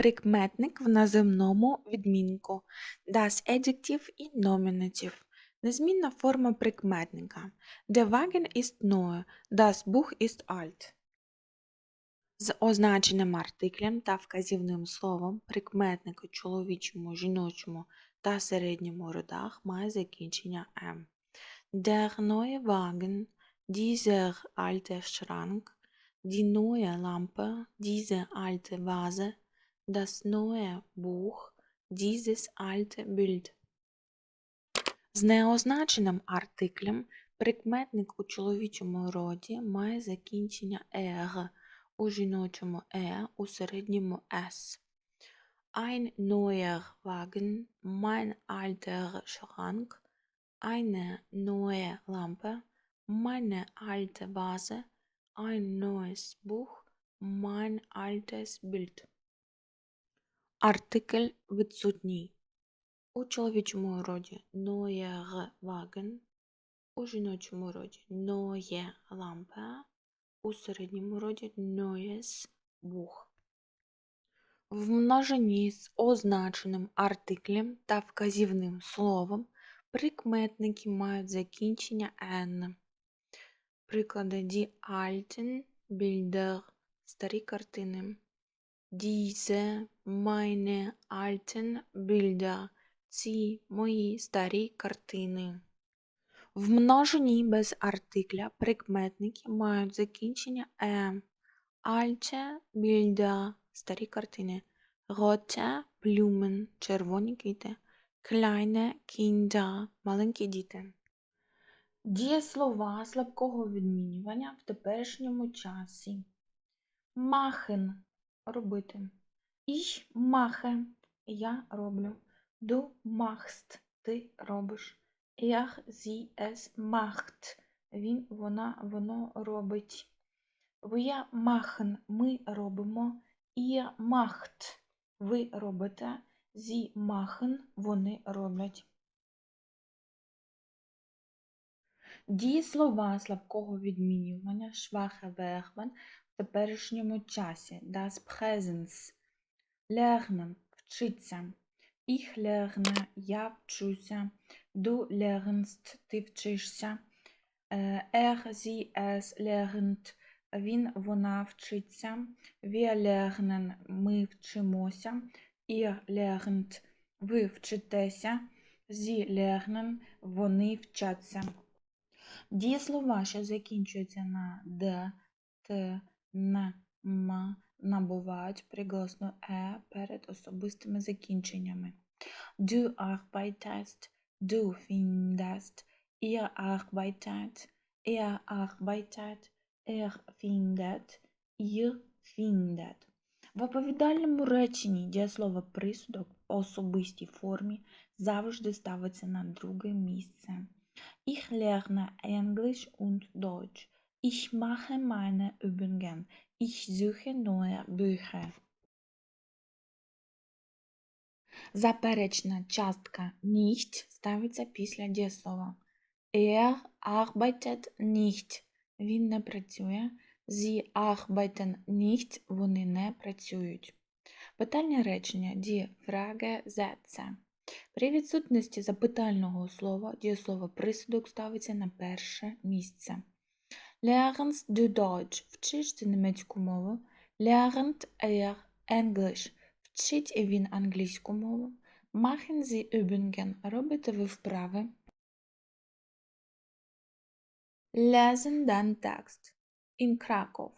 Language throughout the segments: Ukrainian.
Прикметник в називному відмінку. Das Adjektiv і номінатив. Незмінна форма прикметника. Der Wagen ist neu, das Buch ist alt. З означеним артиклем та вказівним словом прикметник у чоловічому, жіночому та середньому родах має закінчення «м». Der neue Wagen, dieser alte Schrank, die neue Lampe, diese alte Vase, das neue Buch, dieses alte Bild. З неозначеним артиклем прикметник у чоловічому роді має закінчення «ег», у жіночому «е», у середньому «с». Ein neuer Wagen, mein alter Schrank, eine neue Lampe, meine alte Vase, ein neues Buch, mein altes Bild. Артикль відсутній. У чоловічому роді Wagen, у жіночому роді neue Lampe, у середньому роді neues Buch. В множині з означеним артиклем та вказівним словом прикметники мають закінчення «n». Приклади die alten Bilder – старі картини. Diese meine alten Bilder – ці мої старі картини. В множині без артикля прикметники мають закінчення «е». Alte Bilder – старі картини. Rote Blumen – червоні квіти. Kleine Kinder – маленькі діти. Дієслова слабкого відмінювання в теперішньому часі. Machen – робити. Ich mache – я роблю. Du machst – ти робиш. Er, sie, es macht – він, вона, воно робить. Wir machen – ми робимо. Ihr macht – ви робите. Sie machen – вони роблять. Дієслова слабкого відмінювання schwache Verben в теперішньому часі. Das Präsens. Lernen – вчиться. Ich lerne – я вчуся. Du lernst – ти вчишся. Er, sie, es lernt – він, вона вчиться. Wir lernen – ми вчимося. Ihr lernt – ви вчитеся. Sie lernen – вони вчаться. Дієслова, що закінчуються на д, т, н, м, набувають приголосну е перед особистими закінченнями. Du arbeitest, du findest, ihr arbeitet, er arbeitet, er findet, ihr findet. В оповідальному реченні дієслово присудок в особистій формі завжди ставиться на друге місце. Ich lerne Englisch und Deutsch. Ich mache meine Übungen. Ich suche neue Bücher. Заперечна частка nicht ставиться після дієслова. Er arbeitet nicht. Він не працює. Sie arbeiten nicht. Вони не працюють. Питальне речення die Frage Sätze. При відсутності запитального слова дієслово присудок ставиться на перше місце. Lernst du Deutsch? Вчиш ти німецьку мову. Lernt er English? Вчить він англійську мову. Machen Sie Übungen? Робите ви вправи. Lesen den Text. In Krakow.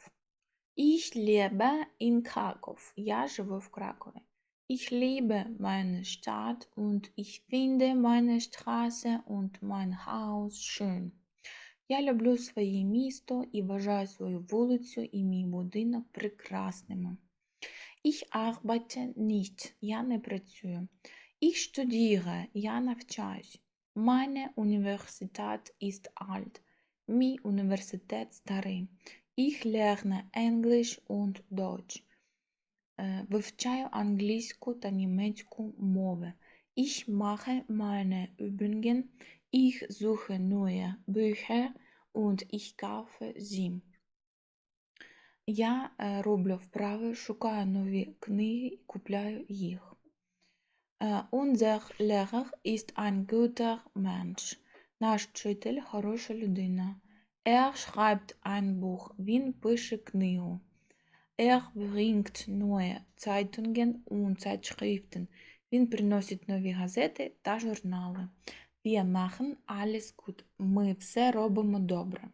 Ich lebe in Krakow. Я живу в Кракові. Ich liebe meine Stadt und ich finde meine Straße und mein Haus schön. Я люблю своє місто і вважаю свою вулицю і мій будинок прекрасними. Ich arbeite nicht. Я не працюю. Ich studiere. Я навчаюсь. Meine Universität ist alt. Мій університет старий. Ich lerne Englisch und Deutsch. Е, Вивчаю англійську та німецьку мови. Ich mache meine Übungen. Ich suche neue Bücher und ich kaufe sie. Я е, роблю вправи, шукаю нові книги і купляю їх. Е, Unser Lehrer ist ein guter Mensch. Наш вчитель хороша людина. Er schreibt ein Buch. Він пише книгу. Er bringt neue Zeitungen und Zeitschriften. Він приносить нові газети та журнали. Wir machen alles gut. Ми все робимо добре.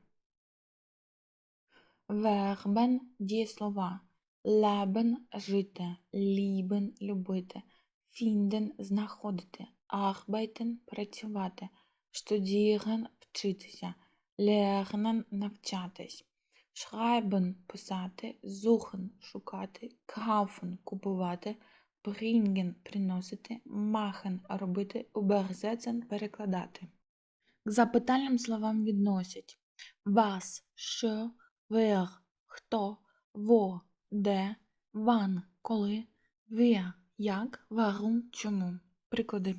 Вербен дієслова. Leben – жити, lieben – любити, finden – знаходити, arbeiten – працювати, studieren – вчитися, lernen – навчатись, schreiben – писати, suchen – шукати, kaufen – купувати, bringen – приносити, machen – робити, übersetzen – перекладати. К запитальним словам відносять вас, що, wer, хто, во, де, ван, коли, wer, як, warum, чому. Приклади.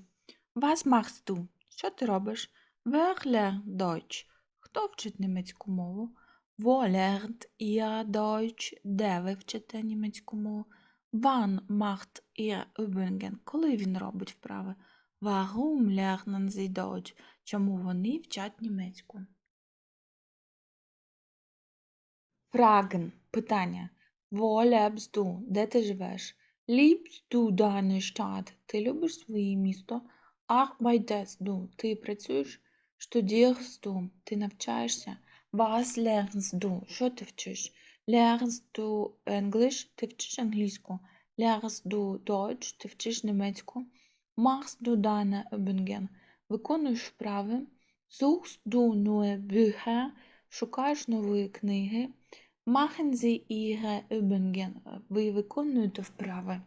Machst du? Що ти робиш? Wer lernt Deutsch? Хто вчить німецьку мову? Wo lernt ihr Deutsch? Де ви вчите німецьку мову? Wann macht ihr Übungen? Коли він робить вправи? Lernen sie Deutsch? Чому вони вчать німецьку? Fragen – питання. Du? Де ти живеш? Du deine Stadt? Ти любиш своє місто? Arbeitest du? Ти працюєш? Studierst du? Ти навчаєшся? Was lernst du? Що ти вчиш? Lernst du English? Ти вчиш англійську? Lernst du Deutsch? Ти вчиш німецьку? Machst du deine Übungen? Виконуєш вправи? Suchst du neue Bücher? Шукаєш нові книги? Machen Sie Ihre Übungen? Ви виконуєте вправи?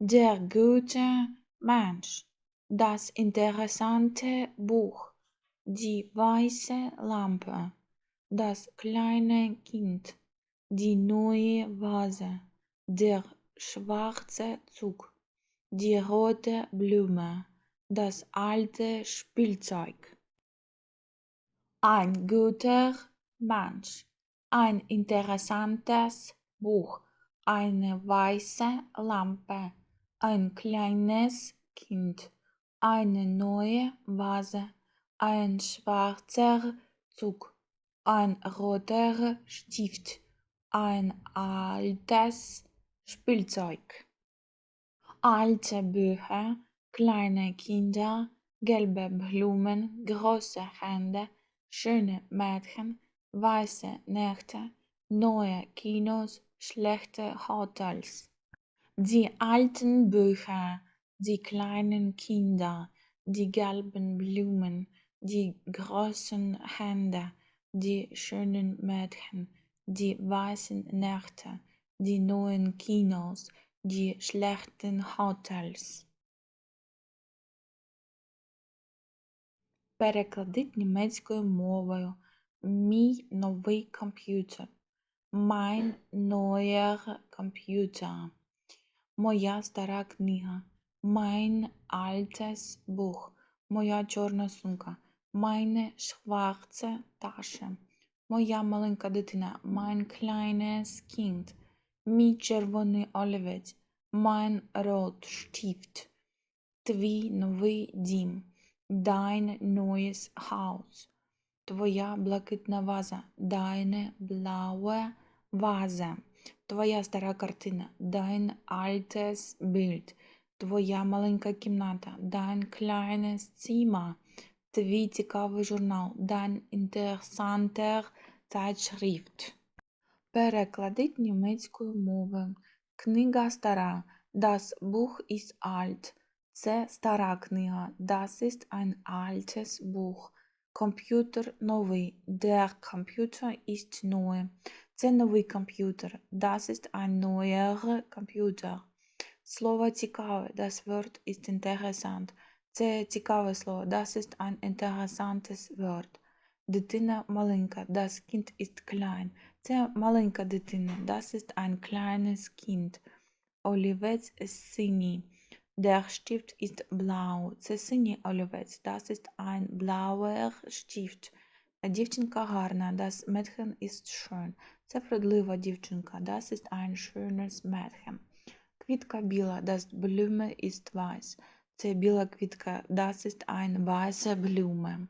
Der gute Mensch. Das interessante Buch. Die weiße Lampe. Das kleine Kind. Die neue Vase. Der schwarze Zug. Die rote Blume. Das alte Spielzeug. Ein guter Mensch. Ein interessantes Buch. Eine weiße Lampe. Ein kleines Kind. Eine neue Vase. Ein schwarzer Zug. Ein roter Stift. Ein altes Spielzeug. Alte Bücher, kleine Kinder, gelbe Blumen, große Hände, schöne Mädchen, weiße Nächte, neue Kinos, schlechte Hotels. Die alten Bücher, die kleinen Kinder, die gelben Blumen, die großen Hände, die schönen Mädchen, die weißen Nächte, die neuen Kinos, die schlechten Hotels. Перекладіть німецькою мовою. Мій новий комп'ютер. Mein neuer Computer. Моя стара книга. Mein altes Buch. Моя чорна сумка. Meine schwarze Tasche. Моя маленька дитина. Mein kleines Kind. Мій червоний олівець. Mein Rotstift. Твій новий дім. Dein neues Haus. Твоя блакитна ваза. Deine blaue Vase. Твоя стара картина. Dein altes Bild. Твоя маленька кімната. Dein kleines Zimmer. Твій цікавий журнал. Dein interessanter Zeitschrift. Перекладіть німецькою мовою. Книга стара. Das Buch ist alt. Це стара книга. Das ist ein altes Buch. Комп'ютер новий. Der Computer ist neu. Це новий комп'ютер. Das ist ein neuer Computer. Слово цікаве. Das Wort ist interessant. Це цікаве слово. Das ist ein interessantes Wort. Дитина маленька. Das Kind ist klein. Це маленька дитина. Das ist ein kleines Kind. Олівець синій. Der Stift ist blau. Це синій олівець. Das ist ein blauer Stift. Дівчинка гарна, das Mädchen ist schön. Це вродлива дівчинка, das ist ein schönes Mädchen. Квітка біла, das Blume ist weiß. Це біла квітка, ein weiße Blume.